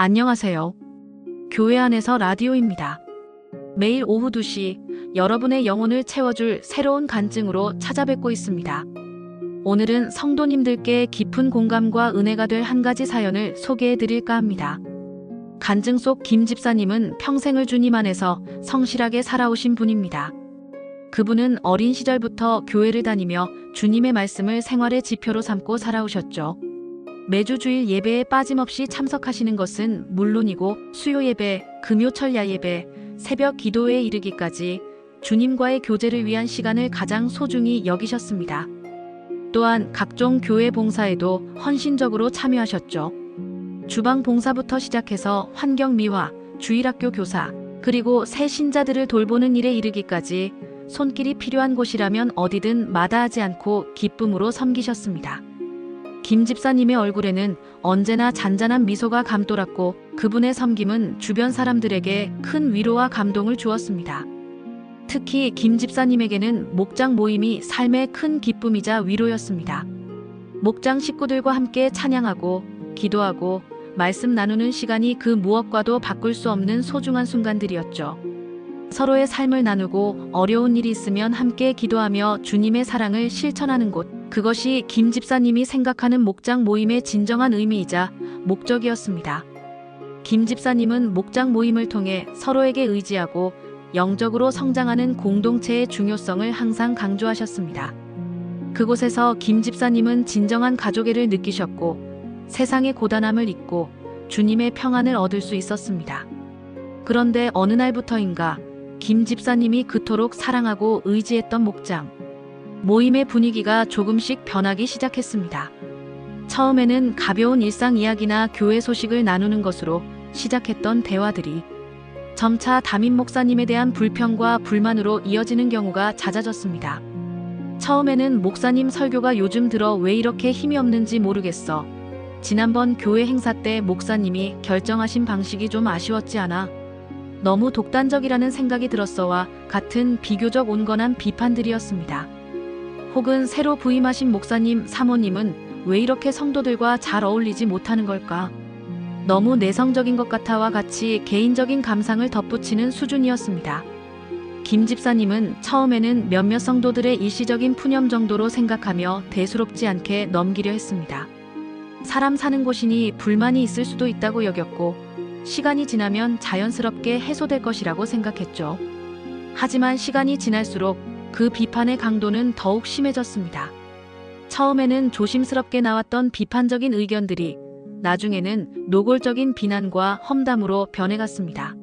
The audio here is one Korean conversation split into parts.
안녕하세요. 교회 안에서 라디오입니다. 매일 오후 2시 여러분의 영혼을 채워줄 새로운 간증으로 찾아뵙고 있습니다. 오늘은 성도님들께 깊은 공감과 은혜가 될 한 가지 사연을 소개해 드릴까 합니다. 간증 속 김 집사님은 평생을 주님 안에서 성실하게 살아오신 분입니다. 그분은 어린 시절부터 교회를 다니며 주님의 말씀을 생활의 지표로 삼고 살아오셨죠. 매주 주일 예배에 빠짐없이 참석하시는 것은 물론이고 수요 예배, 금요 철야 예배, 새벽 기도에 이르기까지 주님과의 교제를 위한 시간을 가장 소중히 여기셨습니다. 또한 각종 교회 봉사에도 헌신적으로 참여하셨죠. 주방 봉사부터 시작해서 환경 미화, 주일학교 교사, 그리고 새 신자들을 돌보는 일에 이르기까지 손길이 필요한 곳이라면 어디든 마다하지 않고 기쁨으로 섬기셨습니다. 김 집사님의 얼굴에는 언제나 잔잔한 미소가 감돌았고 그분의 섬김은 주변 사람들에게 큰 위로와 감동을 주었습니다. 특히 김 집사님에게는 목장 모임이 삶의 큰 기쁨이자 위로였습니다. 목장 식구들과 함께 찬양하고 기도하고 말씀 나누는 시간이 그 무엇과도 바꿀 수 없는 소중한 순간들이었죠. 서로의 삶을 나누고 어려운 일이 있으면 함께 기도하며 주님의 사랑을 실천하는 곳. 그것이 김 집사님이 생각하는 목장 모임의 진정한 의미이자 목적이었습니다. 김 집사님은 목장 모임을 통해 서로에게 의지하고 영적으로 성장하는 공동체의 중요성을 항상 강조하셨습니다. 그곳에서 김 집사님은 진정한 가족애를 느끼셨고 세상의 고단함을 잊고 주님의 평안을 얻을 수 있었습니다. 그런데 어느 날부터인가 김 집사님이 그토록 사랑하고 의지했던 목장. 모임의 분위기가 조금씩 변하기 시작했습니다. 처음에는 가벼운 일상 이야기나 교회 소식을 나누는 것으로 시작했던 대화들이 점차 담임 목사님에 대한 불평과 불만으로 이어지는 경우가 잦아졌습니다. 처음에는 목사님 설교가 요즘 들어 왜 이렇게 힘이 없는지 모르겠어. 지난번 교회 행사 때 목사님이 결정하신 방식이 좀 아쉬웠지 않아? 너무 독단적이라는 생각이 들었어와 같은 비교적 온건한 비판들이었습니다. 혹은 새로 부임하신 목사님, 사모님은 왜 이렇게 성도들과 잘 어울리지 못하는 걸까? 너무 내성적인 것 같아와 같이 개인적인 감상을 덧붙이는 수준이었습니다. 김 집사님은 처음에는 몇몇 성도들의 일시적인 푸념 정도로 생각하며 대수롭지 않게 넘기려 했습니다. 사람 사는 곳이니 불만이 있을 수도 있다고 여겼고 시간이 지나면 자연스럽게 해소될 것이라고 생각했죠. 하지만 시간이 지날수록 그 비판의 강도는 더욱 심해졌습니다. 처음에는 조심스럽게 나왔던 비판적인 의견들이 나중에는 노골적인 비난과 험담으로 변해갔습니다.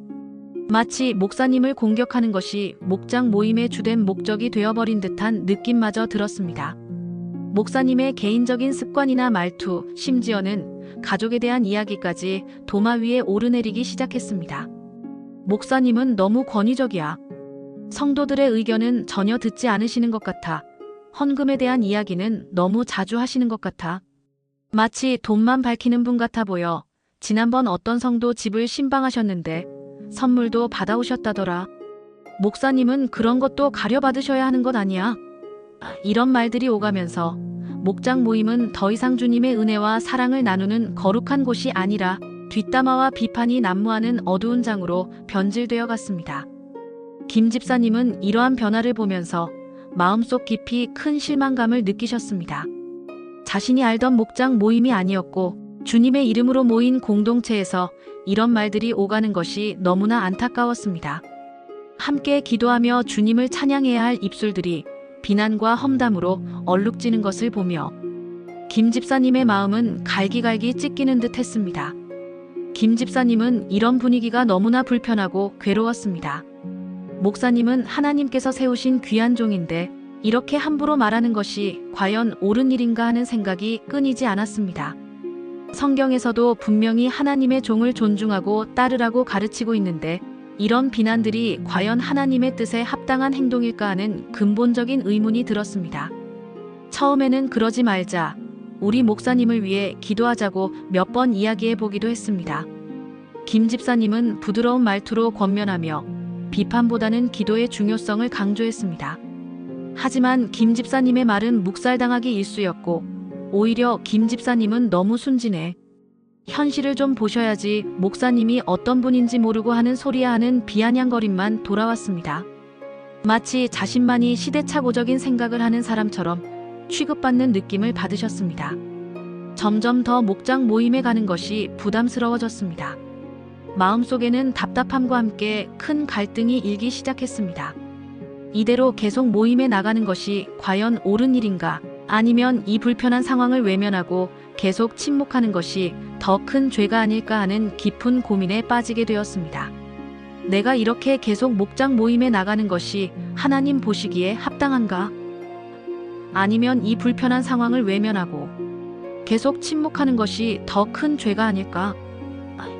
마치 목사님을 공격하는 것이 목장 모임의 주된 목적이 되어버린 듯한 느낌마저 들었습니다. 목사님의 개인적인 습관이나 말투, 심지어는 가족에 대한 이야기까지 도마 위에 오르내리기 시작했습니다. 목사님은 너무 권위적이야. 성도들의 의견은 전혀 듣지 않으시는 것 같아. 헌금에 대한 이야기는 너무 자주 하시는 것 같아. 마치 돈만 밝히는 분 같아 보여. 지난번 어떤 성도 집을 신방하셨는데 선물도 받아오셨다더라. 목사님은 그런 것도 가려받으셔야 하는 것 아니야? 이런 말들이 오가면서 목장 모임은 더 이상 주님의 은혜와 사랑을 나누는 거룩한 곳이 아니라 뒷담화와 비판이 난무하는 어두운 장으로 변질되어 갔습니다. 김 집사님은 이러한 변화를 보면서 마음속 깊이 큰 실망감을 느끼셨습니다. 자신이 알던 목장 모임이 아니었고 주님의 이름으로 모인 공동체에서 이런 말들이 오가는 것이 너무나 안타까웠습니다. 함께 기도하며 주님을 찬양해야 할 입술들이 비난과 험담으로 얼룩지는 것을 보며 김 집사님의 마음은 갈기갈기 찢기는 듯 했습니다. 김 집사님은 이런 분위기가 너무나 불편하고 괴로웠습니다. 목사님은 하나님께서 세우신 귀한 종인데 이렇게 함부로 말하는 것이 과연 옳은 일인가 하는 생각이 끊이지 않았습니다. 성경에서도 분명히 하나님의 종을 존중하고 따르라고 가르치고 있는데 이런 비난들이 과연 하나님의 뜻에 합당한 행동일까 하는 근본적인 의문이 들었습니다. 처음에는 그러지 말자. 우리 목사님을 위해 기도하자고 몇 번 이야기해 보기도 했습니다. 김 집사님은 부드러운 말투로 권면하며 비판보다는 기도의 중요성을 강조했습니다. 하지만 김 집사님의 말은 묵살당하기 일쑤였고 오히려 김 집사님은 너무 순진해 현실을 좀 보셔야지 목사님이 어떤 분인지 모르고 하는 소리야 하는 비아냥거림만 돌아왔습니다. 마치 자신만이 시대착오적인 생각을 하는 사람처럼 취급받는 느낌을 받으셨습니다. 점점 더 목장 모임에 가는 것이 부담스러워졌습니다. 마음속에는 답답함과 함께 큰 갈등이 일기 시작했습니다. 이대로 계속 모임에 나가는 것이 과연 옳은 일인가? 아니면 이 불편한 상황을 외면하고 계속 침묵하는 것이 더 큰 죄가 아닐까 하는 깊은 고민에 빠지게 되었습니다. 내가 이렇게 계속 목장 모임에 나가는 것이 하나님 보시기에 합당한가? 아니면 이 불편한 상황을 외면하고 계속 침묵하는 것이 더 큰 죄가 아닐까?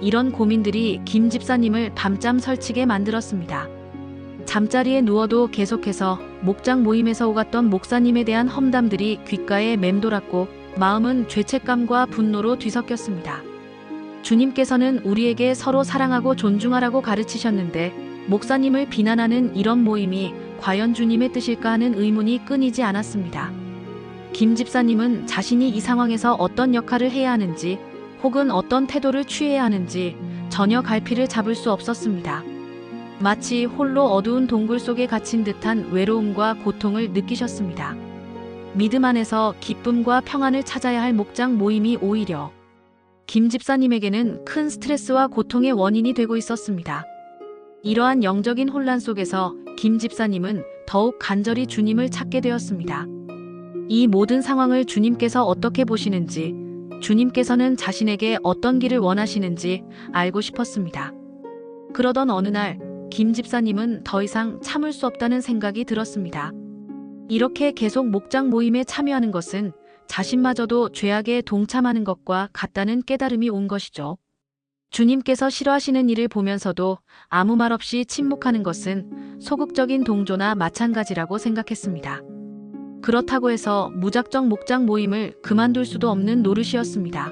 이런 고민들이 김 집사님을 밤잠 설치게 만들었습니다. 잠자리에 누워도 계속해서 목장 모임에서 오갔던 목사님에 대한 험담들이 귓가에 맴돌았고 마음은 죄책감과 분노로 뒤섞였습니다. 주님께서는 우리에게 서로 사랑하고 존중하라고 가르치셨는데 목사님을 비난하는 이런 모임이 과연 주님의 뜻일까 하는 의문이 끊이지 않았습니다. 김 집사님은 자신이 이 상황에서 어떤 역할을 해야 하는지 혹은 어떤 태도를 취해야 하는지 전혀 갈피를 잡을 수 없었습니다. 마치 홀로 어두운 동굴 속에 갇힌 듯한 외로움과 고통을 느끼셨습니다. 믿음 안에서 기쁨과 평안을 찾아야 할 목장 모임이 오히려 김 집사님에게는 큰 스트레스와 고통의 원인이 되고 있었습니다. 이러한 영적인 혼란 속에서 김 집사님은 더욱 간절히 주님을 찾게 되었습니다. 이 모든 상황을 주님께서 어떻게 보시는지, 주님께서는 자신에게 어떤 길을 원하시는지 알고 싶었습니다. 그러던 어느 날, 김 집사님은 더 이상 참을 수 없다는 생각이 들었습니다. 이렇게 계속 목장 모임에 참여하는 것은 자신마저도 죄악에 동참하는 것과 같다는 깨달음이 온 것이죠. 주님께서 싫어하시는 일을 보면서도 아무 말 없이 침묵하는 것은 소극적인 동조나 마찬가지라고 생각했습니다. 그렇다고 해서 무작정 목장 모임을 그만둘 수도 없는 노릇이었습니다.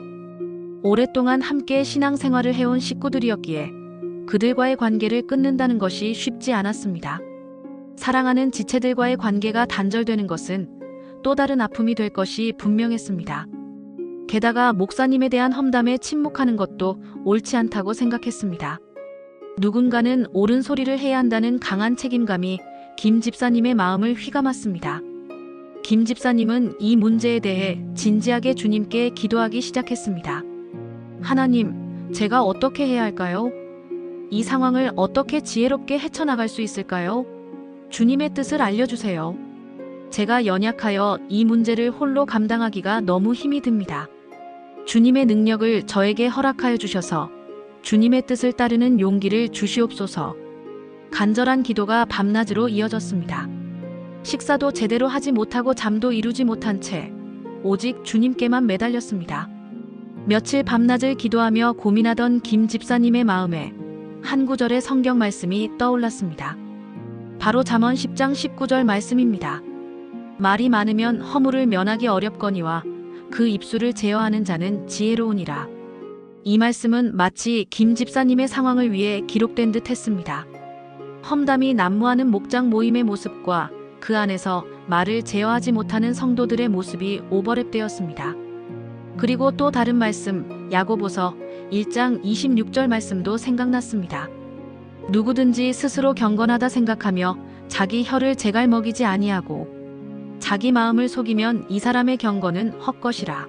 오랫동안 함께 신앙생활을 해온 식구들이었기에 그들과의 관계를 끊는다는 것이 쉽지 않았습니다. 사랑하는 지체들과의 관계가 단절되는 것은 또 다른 아픔이 될 것이 분명했습니다. 게다가 목사님에 대한 험담에 침묵하는 것도 옳지 않다고 생각했습니다. 누군가는 옳은 소리를 해야 한다는 강한 책임감이 김 집사님의 마음을 휘감았습니다. 김 집사님은 이 문제에 대해 진지하게 주님께 기도하기 시작했습니다. 하나님, 제가 어떻게 해야 할까요? 이 상황을 어떻게 지혜롭게 헤쳐나갈 수 있을까요? 주님의 뜻을 알려주세요. 제가 연약하여 이 문제를 홀로 감당하기가 너무 힘이 듭니다. 주님의 능력을 저에게 허락하여 주셔서 주님의 뜻을 따르는 용기를 주시옵소서. 간절한 기도가 밤낮으로 이어졌습니다. 식사도 제대로 하지 못하고 잠도 이루지 못한 채 오직 주님께만 매달렸습니다. 며칠 밤낮을 기도하며 고민하던 김 집사님의 마음에 한 구절의 성경 말씀이 떠올랐습니다. 바로 잠언 10장 19절 말씀입니다. 말이 많으면 허물을 면하기 어렵거니와 그 입술을 제어하는 자는 지혜로우니라. 이 말씀은 마치 김 집사님의 상황을 위해 기록된 듯 했습니다. 험담이 난무하는 목장 모임의 모습과 그 안에서 말을 제어하지 못하는 성도들의 모습이 오버랩되었습니다. 그리고 또 다른 말씀, 야고보서 1장 26절 말씀도 생각났습니다. 누구든지 스스로 경건하다 생각하며 자기 혀를 제갈 먹이지 아니하고 자기 마음을 속이면 이 사람의 경건은 헛것이라.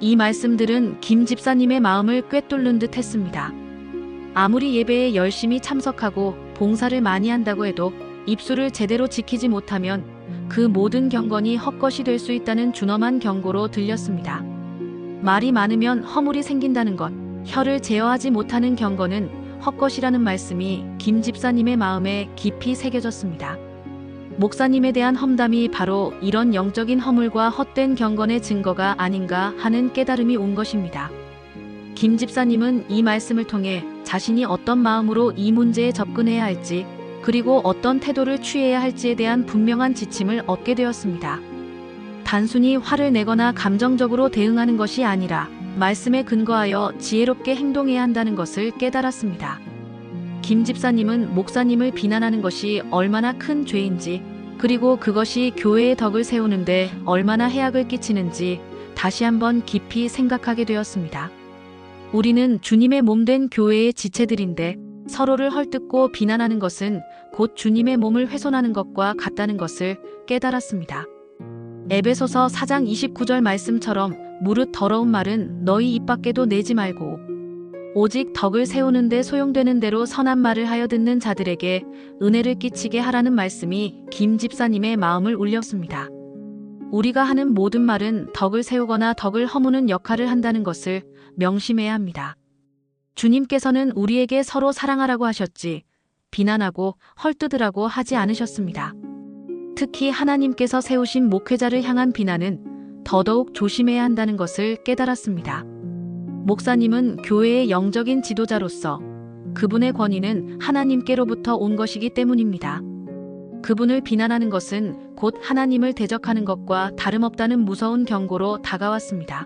이 말씀들은 김 집사님의 마음을 꿰뚫는 듯 했습니다. 아무리 예배에 열심히 참석하고 봉사를 많이 한다고 해도 입술을 제대로 지키지 못하면 그 모든 경건이 헛것이 될 수 있다는 준엄한 경고로 들렸습니다. 말이 많으면 허물이 생긴다는 것, 혀를 제어하지 못하는 경건은 헛것이라는 말씀이 김 집사님의 마음에 깊이 새겨졌습니다. 목사님에 대한 험담이 바로 이런 영적인 허물과 헛된 경건의 증거가 아닌가 하는 깨달음이 온 것입니다. 김 집사님은 이 말씀을 통해 자신이 어떤 마음으로 이 문제에 접근해야 할지 그리고 어떤 태도를 취해야 할지에 대한 분명한 지침을 얻게 되었습니다. 단순히 화를 내거나 감정적으로 대응하는 것이 아니라 말씀에 근거하여 지혜롭게 행동해야 한다는 것을 깨달았습니다. 김 집사님은 목사님을 비난하는 것이 얼마나 큰 죄인지 그리고 그것이 교회의 덕을 세우는데 얼마나 해악을 끼치는지 다시 한번 깊이 생각하게 되었습니다. 우리는 주님의 몸된 교회의 지체들인데 서로를 헐뜯고 비난하는 것은 곧 주님의 몸을 훼손하는 것과 같다는 것을 깨달았습니다. 에베소서 4장 29절 말씀처럼 무릇 더러운 말은 너희 입 밖에도 내지 말고 오직 덕을 세우는데 소용되는 대로 선한 말을 하여 듣는 자들에게 은혜를 끼치게 하라는 말씀이 김 집사님의 마음을 울렸습니다. 우리가 하는 모든 말은 덕을 세우거나 덕을 허무는 역할을 한다는 것을 명심해야 합니다. 주님께서는 우리에게 서로 사랑하라고 하셨지 비난하고 헐뜯으라고 하지 않으셨습니다. 특히 하나님께서 세우신 목회자를 향한 비난은 더더욱 조심해야 한다는 것을 깨달았습니다. 목사님은 교회의 영적인 지도자로서 그분의 권위는 하나님께로부터 온 것이기 때문입니다. 그분을 비난하는 것은 곧 하나님을 대적하는 것과 다름없다는 무서운 경고로 다가왔습니다.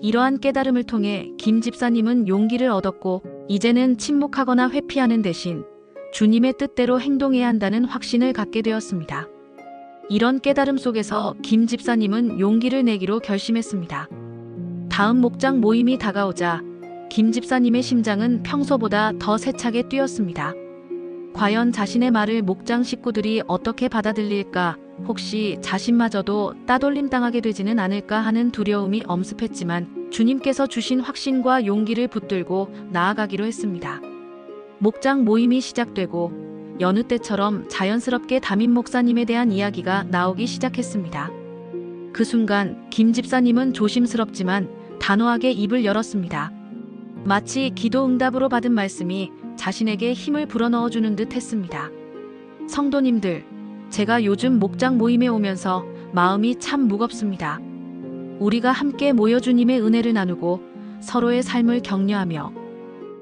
이러한 깨달음을 통해 김 집사님은 용기를 얻었고 이제는 침묵하거나 회피하는 대신 주님의 뜻대로 행동해야 한다는 확신을 갖게 되었습니다. 이런 깨달음 속에서 김 집사님은 용기를 내기로 결심했습니다. 다음 목장 모임이 다가오자 김 집사님의 심장은 평소보다 더 세차게 뛰었습니다. 과연 자신의 말을 목장 식구들이 어떻게 받아들일까, 혹시 자신마저도 따돌림 당하게 되지는 않을까 하는 두려움이 엄습했지만 주님께서 주신 확신과 용기를 붙들고 나아가기로 했습니다. 목장 모임이 시작되고 여느 때처럼 자연스럽게 담임 목사님에 대한 이야기가 나오기 시작했습니다. 그 순간 김 집사님은 조심스럽지만 단호하게 입을 열었습니다. 마치 기도 응답으로 받은 말씀이 자신에게 힘을 불어넣어 주는 듯 했습니다. 성도님들, 제가 요즘 목장 모임에 오면서 마음이 참 무겁습니다. 우리가 함께 모여 주님의 은혜를 나누고 서로의 삶을 격려하며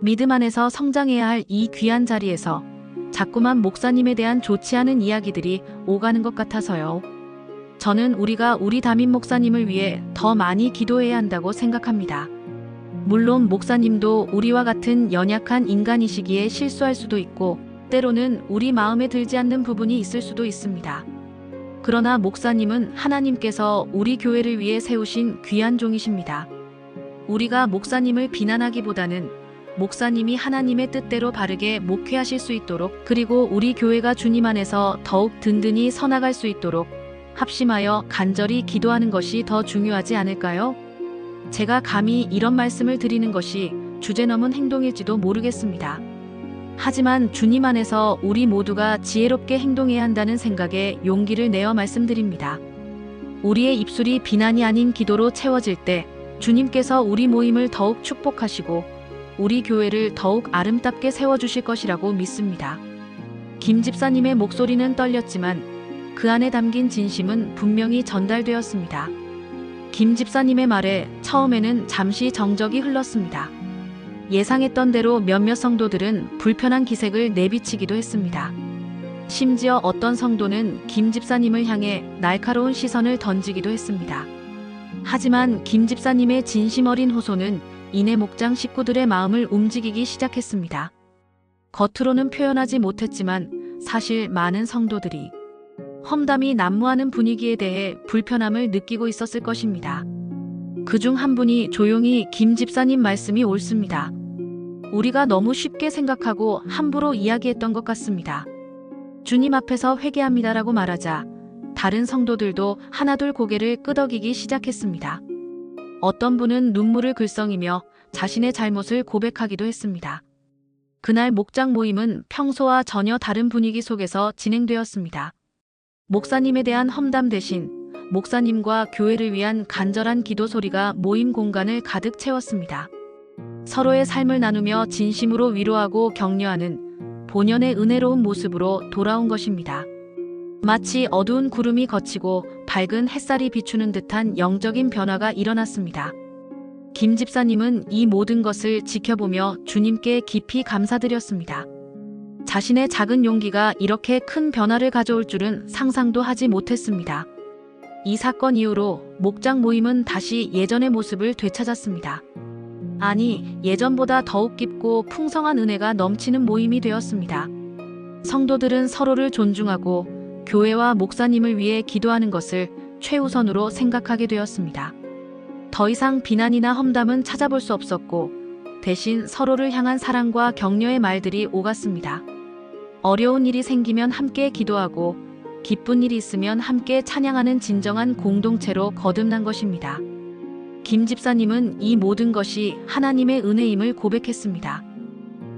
믿음 안에서 성장해야 할 이 귀한 자리에서 자꾸만 목사님에 대한 좋지 않은 이야기들이 오가는 것 같아서요. 저는 우리가 우리 담임 목사님을 위해 더 많이 기도해야 한다고 생각합니다. 물론 목사님도 우리와 같은 연약한 인간이시기에 실수할 수도 있고 때로는 우리 마음에 들지 않는 부분이 있을 수도 있습니다. 그러나 목사님은 하나님께서 우리 교회를 위해 세우신 귀한 종이십니다. 우리가 목사님을 비난하기보다는 목사님이 하나님의 뜻대로 바르게 목회하실 수 있도록 그리고 우리 교회가 주님 안에서 더욱 든든히 서나갈 수 있도록 합심하여 간절히 기도하는 것이 더 중요하지 않을까요? 제가 감히 이런 말씀을 드리는 것이 주제 넘은 행동일지도 모르겠습니다. 하지만 주님 안에서 우리 모두가 지혜롭게 행동해야 한다는 생각에 용기를 내어 말씀드립니다. 우리의 입술이 비난이 아닌 기도로 채워질 때 주님께서 우리 모임을 더욱 축복하시고 우리 교회를 더욱 아름답게 세워주실 것이라고 믿습니다. 김 집사님의 목소리는 떨렸지만 그 안에 담긴 진심은 분명히 전달되었습니다. 김 집사님의 말에 처음에는 잠시 정적이 흘렀습니다. 예상했던 대로 몇몇 성도들은 불편한 기색을 내비치기도 했습니다. 심지어 어떤 성도는 김 집사님을 향해 날카로운 시선을 던지기도 했습니다. 하지만 김 집사님의 진심 어린 호소는 이내 목장 식구들의 마음을 움직이기 시작했습니다. 겉으로는 표현하지 못했지만 사실 많은 성도들이 험담이 난무하는 분위기에 대해 불편함을 느끼고 있었을 것입니다. 그 중 한 분이 조용히 김 집사님 말씀이 옳습니다. 우리가 너무 쉽게 생각하고 함부로 이야기했던 것 같습니다. 주님 앞에서 회개합니다라고 말하자 다른 성도들도 하나둘 고개를 끄덕이기 시작했습니다. 어떤 분은 눈물을 글썽이며 자신의 잘못을 고백하기도 했습니다. 그날 목장 모임은 평소와 전혀 다른 분위기 속에서 진행되었습니다. 목사님에 대한 험담 대신 목사님과 교회를 위한 간절한 기도 소리가 모임 공간을 가득 채웠습니다. 서로의 삶을 나누며 진심으로 위로하고 격려하는 본연의 은혜로운 모습으로 돌아온 것입니다. 마치 어두운 구름이 걷히고 밝은 햇살이 비추는 듯한 영적인 변화가 일어났습니다. 김 집사님은 이 모든 것을 지켜보며 주님께 깊이 감사드렸습니다. 자신의 작은 용기가 이렇게 큰 변화를 가져올 줄은 상상도 하지 못했습니다. 이 사건 이후로 목장 모임은 다시 예전의 모습을 되찾았습니다. 아니, 예전보다 더욱 깊고 풍성한 은혜가 넘치는 모임이 되었습니다. 성도들은 서로를 존중하고 교회와 목사님을 위해 기도하는 것을 최우선으로 생각하게 되었습니다. 더 이상 비난이나 험담은 찾아볼 수 없었고 대신 서로를 향한 사랑과 격려의 말들이 오갔습니다. 어려운 일이 생기면 함께 기도하고 기쁜 일이 있으면 함께 찬양하는 진정한 공동체로 거듭난 것입니다. 김 집사님은 이 모든 것이 하나님의 은혜임을 고백했습니다.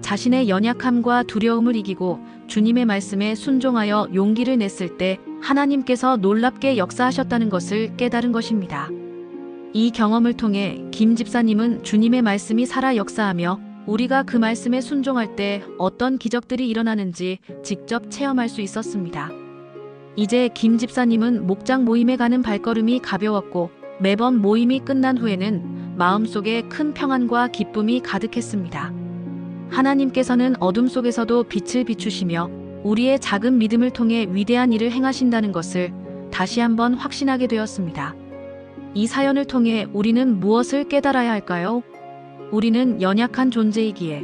자신의 연약함과 두려움을 이기고 주님의 말씀에 순종하여 용기를 냈을 때 하나님께서 놀랍게 역사하셨다는 것을 깨달은 것입니다. 이 경험을 통해 김 집사님은 주님의 말씀이 살아 역사하며 우리가 그 말씀에 순종할 때 어떤 기적들이 일어나는지 직접 체험할 수 있었습니다. 이제 김 집사님은 목장 모임에 가는 발걸음이 가벼웠고 매번 모임이 끝난 후에는 마음속에 큰 평안과 기쁨이 가득했습니다. 하나님께서는 어둠 속에서도 빛을 비추시며 우리의 작은 믿음을 통해 위대한 일을 행하신다는 것을 다시 한번 확신하게 되었습니다. 이 사연을 통해 우리는 무엇을 깨달아야 할까요? 우리는 연약한 존재이기에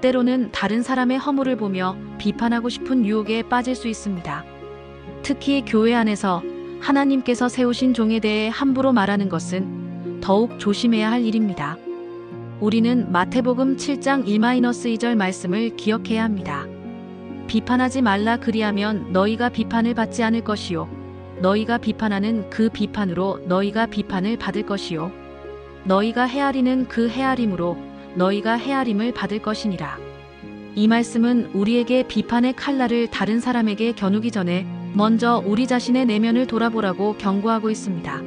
때로는 다른 사람의 허물을 보며 비판하고 싶은 유혹에 빠질 수 있습니다. 특히 교회 안에서 하나님께서 세우신 종에 대해 함부로 말하는 것은 더욱 조심해야 할 일입니다. 우리는 마태복음 7장 1-2절 말씀을 기억해야 합니다. 비판하지 말라 그리하면 너희가 비판을 받지 않을 것이요 너희가 비판하는 그 비판으로 너희가 비판을 받을 것이요 너희가 헤아리는 그 헤아림으로 너희가 헤아림을 받을 것이니라. 이 말씀은 우리에게 비판의 칼날을 다른 사람에게 겨누기 전에 먼저 우리 자신의 내면을 돌아보라고 경고하고 있습니다.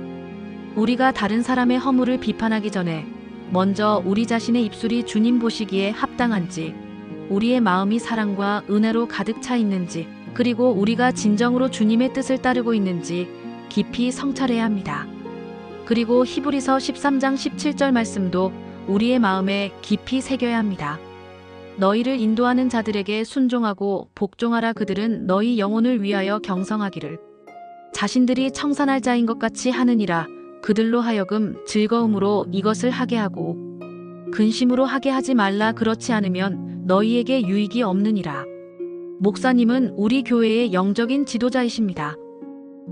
우리가 다른 사람의 허물을 비판하기 전에 먼저 우리 자신의 입술이 주님 보시기에 합당한지, 우리의 마음이 사랑과 은혜로 가득 차 있는지, 그리고 우리가 진정으로 주님의 뜻을 따르고 있는지 깊이 성찰해야 합니다. 그리고 히브리서 13장 17절 말씀도 우리의 마음에 깊이 새겨야 합니다. 너희를 인도하는 자들에게 순종하고 복종하라 그들은 너희 영혼을 위하여 경성하기를 자신들이 청산할 자인 것 같이 하느니라 그들로 하여금 즐거움으로 이것을 하게 하고 근심으로 하게 하지 말라 그렇지 않으면 너희에게 유익이 없느니라. 목사님은 우리 교회의 영적인 지도자이십니다.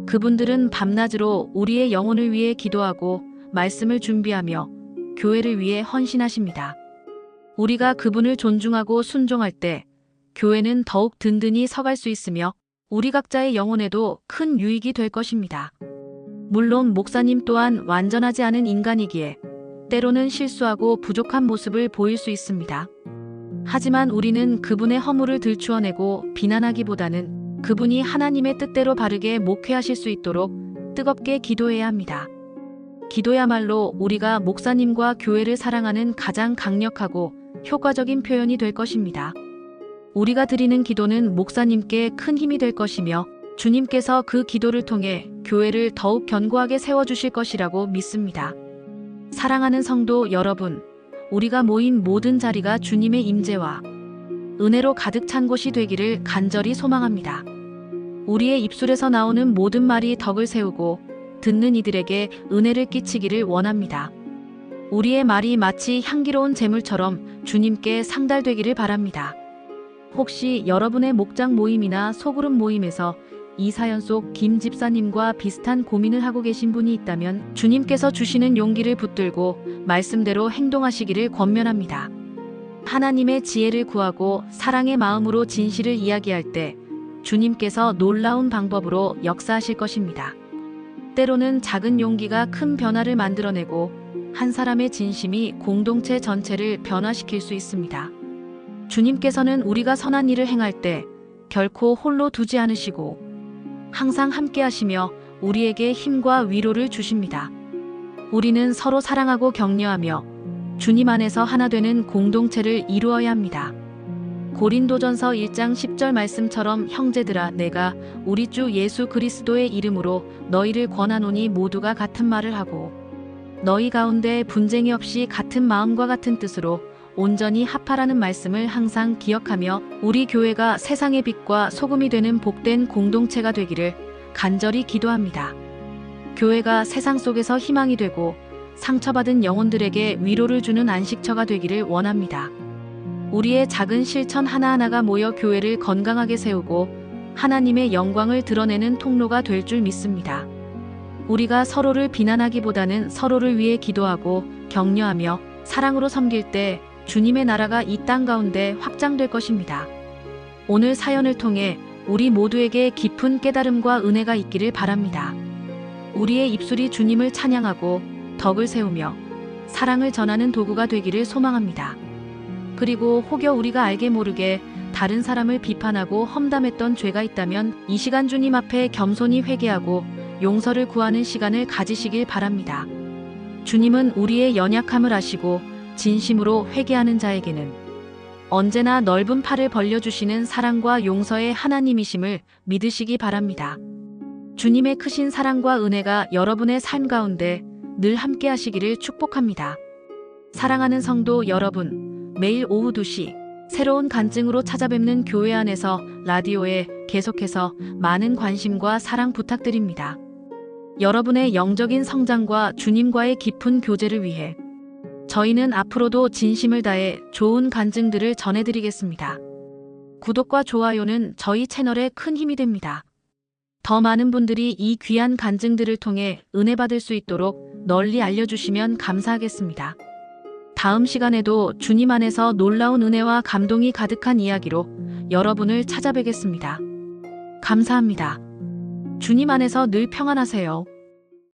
그분들은 밤낮으로 우리의 영혼을 위해 기도하고 말씀을 준비하며 교회를 위해 헌신하십니다. 우리가 그분을 존중하고 순종할 때 교회는 더욱 든든히 서갈 수 있으며 우리 각자의 영혼에도 큰 유익이 될 것입니다. 물론 목사님 또한 완전하지 않은 인간이기에 때로는 실수하고 부족한 모습을 보일 수 있습니다. 하지만 우리는 그분의 허물을 들추어내고 비난하기보다는 그분이 하나님의 뜻대로 바르게 목회하실 수 있도록 뜨겁게 기도해야 합니다. 기도야말로 우리가 목사님과 교회를 사랑하는 가장 강력하고 효과적인 표현이 될 것입니다. 우리가 드리는 기도는 목사님께 큰 힘이 될 것이며 주님께서 그 기도를 통해 교회를 더욱 견고하게 세워주실 것이라고 믿습니다. 사랑하는 성도 여러분, 우리가 모인 모든 자리가 주님의 임재와 은혜로 가득 찬 곳이 되기를 간절히 소망합니다. 우리의 입술에서 나오는 모든 말이 덕을 세우고 듣는 이들에게 은혜를 끼치기를 원합니다. 우리의 말이 마치 향기로운 재물처럼 주님께 상달되기를 바랍니다. 혹시 여러분의 목장 모임이나 소그룹 모임에서 이 사연 속 김 집사님과 비슷한 고민을 하고 계신 분이 있다면 주님께서 주시는 용기를 붙들고 말씀대로 행동하시기를 권면합니다. 하나님의 지혜를 구하고 사랑의 마음으로 진실을 이야기할 때 주님께서 놀라운 방법으로 역사하실 것입니다. 때로는 작은 용기가 큰 변화를 만들어내고 한 사람의 진심이 공동체 전체를 변화시킬 수 있습니다. 주님께서는 우리가 선한 일을 행할 때 결코 홀로 두지 않으시고 항상 함께 하시며 우리에게 힘과 위로를 주십니다. 우리는 서로 사랑하고 격려하며 주님 안에서 하나 되는 공동체를 이루어야 합니다. 고린도전서 1장 10절 말씀처럼 형제들아 내가 우리 주 예수 그리스도의 이름으로 너희를 권하노니 모두가 같은 말을 하고 너희 가운데 분쟁이 없이 같은 마음과 같은 뜻으로 온전히 합하라는 말씀을 항상 기억하며 우리 교회가 세상의 빛과 소금이 되는 복된 공동체가 되기를 간절히 기도합니다. 교회가 세상 속에서 희망이 되고 상처받은 영혼들에게 위로를 주는 안식처가 되기를 원합니다. 우리의 작은 실천 하나하나가 모여 교회를 건강하게 세우고 하나님의 영광을 드러내는 통로가 될 줄 믿습니다. 우리가 서로를 비난하기보다는 서로를 위해 기도하고 격려하며 사랑으로 섬길 때 주님의 나라가 이 땅 가운데 확장될 것입니다. 오늘 사연을 통해 우리 모두에게 깊은 깨달음과 은혜가 있기를 바랍니다. 우리의 입술이 주님을 찬양하고 덕을 세우며 사랑을 전하는 도구가 되기를 소망합니다. 그리고 혹여 우리가 알게 모르게 다른 사람을 비판하고 험담했던 죄가 있다면 이 시간 주님 앞에 겸손히 회개하고 용서를 구하는 시간을 가지시길 바랍니다. 주님은 우리의 연약함을 아시고 진심으로 회개하는 자에게는 언제나 넓은 팔을 벌려주시는 사랑과 용서의 하나님이심을 믿으시기 바랍니다. 주님의 크신 사랑과 은혜가 여러분의 삶 가운데 늘 함께 하시기를 축복합니다. 사랑하는 성도 여러분, 매일 오후 2시 새로운 간증으로 찾아뵙는 교회 안에서 라디오에 계속해서 많은 관심과 사랑 부탁드립니다. 여러분의 영적인 성장과 주님과의 깊은 교제를 위해 저희는 앞으로도 진심을 다해 좋은 간증들을 전해드리겠습니다. 구독과 좋아요는 저희 채널에 큰 힘이 됩니다. 더 많은 분들이 이 귀한 간증들을 통해 은혜 받을 수 있도록 널리 알려주시면 감사하겠습니다. 다음 시간에도 주님 안에서 놀라운 은혜와 감동이 가득한 이야기로 여러분을 찾아뵙겠습니다. 감사합니다. 주님 안에서 늘 평안하세요.